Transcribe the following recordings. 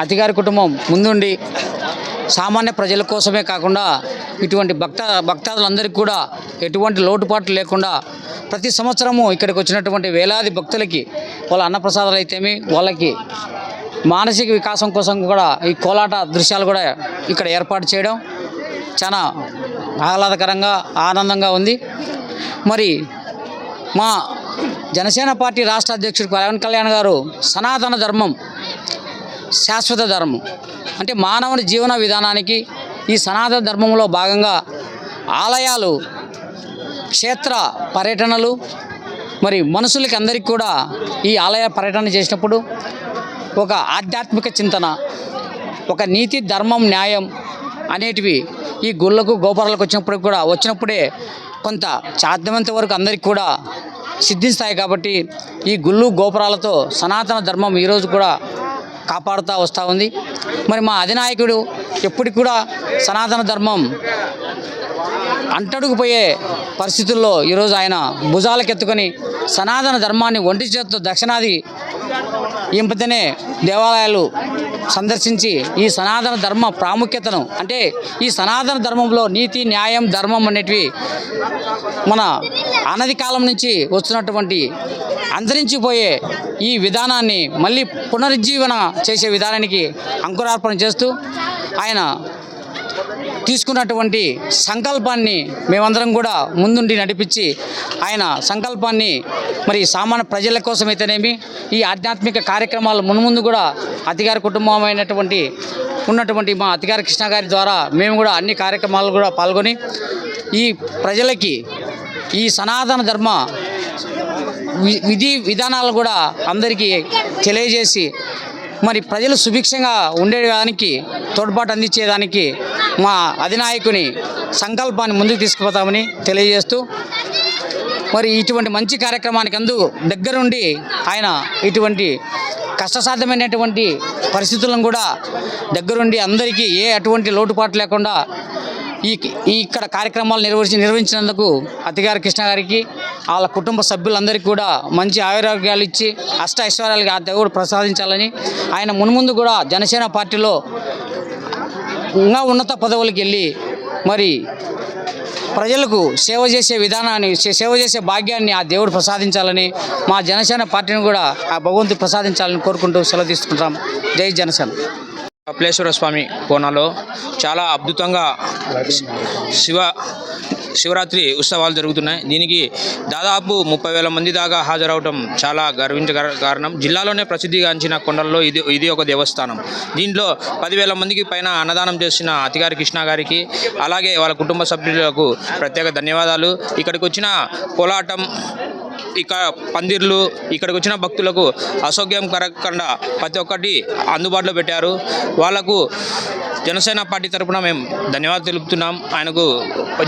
అతిగారి కుటుంబం ముందుండి సామాన్య ప్రజల కోసమే కాకుండా ఇటువంటి భక్త భక్తాదులందరికీ కూడా ఎటువంటి లోటుపాట్లు లేకుండా ప్రతి సంవత్సరము ఇక్కడికి వచ్చినటువంటి వేలాది భక్తులకి వాళ్ళ అన్నప్రసాదాలు అయితేమి వాళ్ళకి మానసిక వికాసం కోసం కూడా ఈ కోలాట దృశ్యాలు కూడా ఇక్కడ ఏర్పాటు చేయడం చాలా ఆహ్లాదకరంగా ఆనందంగా ఉంది. మరి మా జనసేన పార్టీ రాష్ట్ర అధ్యక్షుడు పవన్ కళ్యాణ్ గారు సనాతన ధర్మం శాశ్వత ధర్మం. అంటే మానవుని జీవన విధానానికి ఈ సనాతన ధర్మంలో భాగంగా ఆలయాలు క్షేత్ర పర్యటనలు మరి మనుషులకి అందరికీ కూడా ఈ ఆలయ పర్యటన చేసినప్పుడు ఒక ఆధ్యాత్మిక చింతన ఒక నీతి ధర్మం న్యాయం అనేటివి ఈ గుళ్ళకు గోపురాలకు వచ్చినప్పుడు కూడా వచ్చినప్పుడే కొంత సాధ్యమంత వరకు అందరికీ కూడా సిద్ధిస్తాయి కాబట్టి ఈ గుళ్ళు గోపురాలతో సనాతన ధర్మం ఈరోజు కూడా కాపాడుతూ వస్తూ ఉంది. మరి మా అధినాయకుడు ఎప్పటికి కూడా సనాతన ధర్మం అంటడుగుపోయే పరిస్థితుల్లో ఈరోజు ఆయన భుజాలకెత్తుకొని సనాతన ధర్మాన్ని ఒంటి చేత్తో దక్షిణాది ఇంపతనే దేవాలయాలు సందర్శించి ఈ సనాతన ధర్మ ప్రాముఖ్యతను అంటే ఈ సనాతన ధర్మంలో నీతి న్యాయం ధర్మం అనేటివి మన అనది కాలం నుంచి వస్తున్నటువంటి అంతరించిపోయే ఈ విధానాన్ని మళ్ళీ పునరుజ్జీవన చేసే విధానానికి అంకురార్పణ చేస్తూ ఆయన తీసుకున్నటువంటి సంకల్పాన్ని మేమందరం కూడా ముందుండి నడిపించి ఆయన సంకల్పాన్ని మరి సామాన్య ప్రజల కోసమైతేనేమి ఈ ఆధ్యాత్మిక కార్యక్రమాలు మున్ముందు కూడా అతిగారి కుటుంబమైనటువంటి ఉన్నటువంటి మా అతిగారి కృష్ణ గారి ద్వారా మేము కూడా అన్ని కార్యక్రమాలు కూడా పాల్గొని ఈ ప్రజలకి ఈ సనాతన ధర్మ విధి విధానాలు కూడా అందరికీ తెలియజేసి మరి ప్రజలు సుభిక్షంగా ఉండేదానికి తోడ్పాటు అందించేదానికి మా అధినాయకుని సంకల్పాన్ని ముందుకు తీసుకుపోతామని తెలియజేస్తూ మరి ఇటువంటి మంచి కార్యక్రమానికి అందు దగ్గరుండి ఆయన ఇటువంటి కష్టసాధ్యమైనటువంటి పరిస్థితులను కూడా దగ్గరుండి అందరికీ ఏ అటువంటి లోటుపాటు లేకుండా ఈ ఇక్కడ కార్యక్రమాలు నిర్వహించి నిర్వహించినందుకు అతిగారి కృష్ణ గారికి వాళ్ళ కుటుంబ సభ్యులందరికీ కూడా మంచి ఆయురారోగ్యాలు ఇచ్చి అష్ట ఐశ్వర్యాలు ఆ దేవుడు ప్రసాదించాలని ఆయన మున్ముందు కూడా జనసేన పార్టీలో ఇంకా ఉన్నత పదవులకు వెళ్ళి మరి ప్రజలకు సేవ చేసే విధానాన్ని సేవ చేసే భాగ్యాన్ని ఆ దేవుడు ప్రసాదించాలని మా జనసేన పార్టీని కూడా ఆ భగవంతుడు ప్రసాదించాలని కోరుకుంటూ సెలవు తీసుకుంటాం జై జనసేన. కపిలేశ్వర స్వామి కోనలో చాలా అద్భుతంగా శివ శివరాత్రి ఉత్సవాలు జరుగుతున్నాయి. దీనికి దాదాపు ముప్పై వేల మంది దాకా హాజరవడం చాలా గర్వించగల కారణం. జిల్లాలోనే ప్రసిద్ధిగాంచిన కొండల్లో ఇది ఇది ఒక దేవస్థానం. దీంట్లో పదివేల మందికి పైన అన్నదానం చేసిన అతిగారి కృష్ణ గారికి అలాగే వాళ్ళ కుటుంబ సభ్యులకు ప్రత్యేక ధన్యవాదాలు. ఇక్కడికి వచ్చిన కోలాటం ఇక పందిర్లు ఇక్కడికి వచ్చిన భక్తులకు అసౌక్యం కలగకుండా ప్రతి ఒక్కటి అందుబాటులో పెట్టారు. వాళ్ళకు జనసేన పార్టీ తరపున మేము ధన్యవాదాలు తెలుపుతున్నాం. ఆయనకు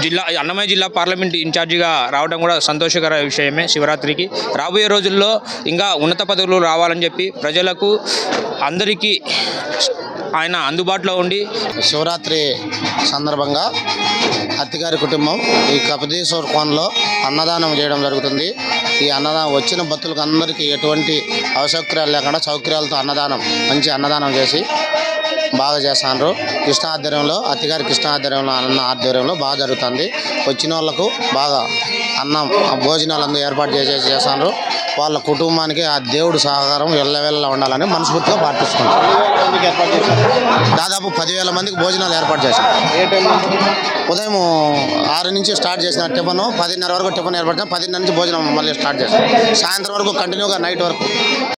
జిల్లా అన్నమయ్య జిల్లా పార్లమెంట్ ఇన్ఛార్జిగా రావడం కూడా సంతోషకర విషయమే శివరాత్రికి. రాబోయే రోజుల్లో ఇంకా ఉన్నత పదవులు రావాలని చెప్పి ప్రజలకు అందరికీ ఆయన అందుబాటులో ఉండి శివరాత్రి సందర్భంగా అత్తిగారి కుటుంబం ఈ కపదీశ్వర కోనలో అన్నదానం చేయడం జరుగుతుంది. ఈ అన్నదానం వచ్చిన భక్తులకు అందరికీ ఎటువంటి అవసౌకర్యాలు లేకుండా సౌకర్యాలతో అన్నదానం మంచి అన్నదానం చేసి బాగా చేస్తాండ్రు. కృష్ణ ఆధ్వర్యంలో అత్తిగారి కృష్ణ ఆధ్వర్యంలో అన్న ఆధ్వర్యంలో బాగా జరుగుతుంది. వచ్చిన వాళ్ళకు బాగా అన్నం భోజనాలు అందరూ ఏర్పాటు చేసి చేస్తాండ్రు. వాళ్ళ కుటుంబానికి ఆ దేవుడు సహకారం వెళ్ళవెళ్ళ ఉండాలని మనస్ఫూర్తిగా ప్రార్థిస్తున్నాం. దాదాపు పదివేల మందికి భోజనాలు ఏర్పాటు చేశాం. ఉదయం ఆరు నుంచి స్టార్ట్ చేసిన టిఫన్ పదిన్నర వరకు టిఫన్ ఏర్పడిన పదిన్నర నుంచి భోజనం మళ్ళీ స్టార్ట్ చేసాం సాయంత్రం వరకు కంటిన్యూగా నైట్ వరకు.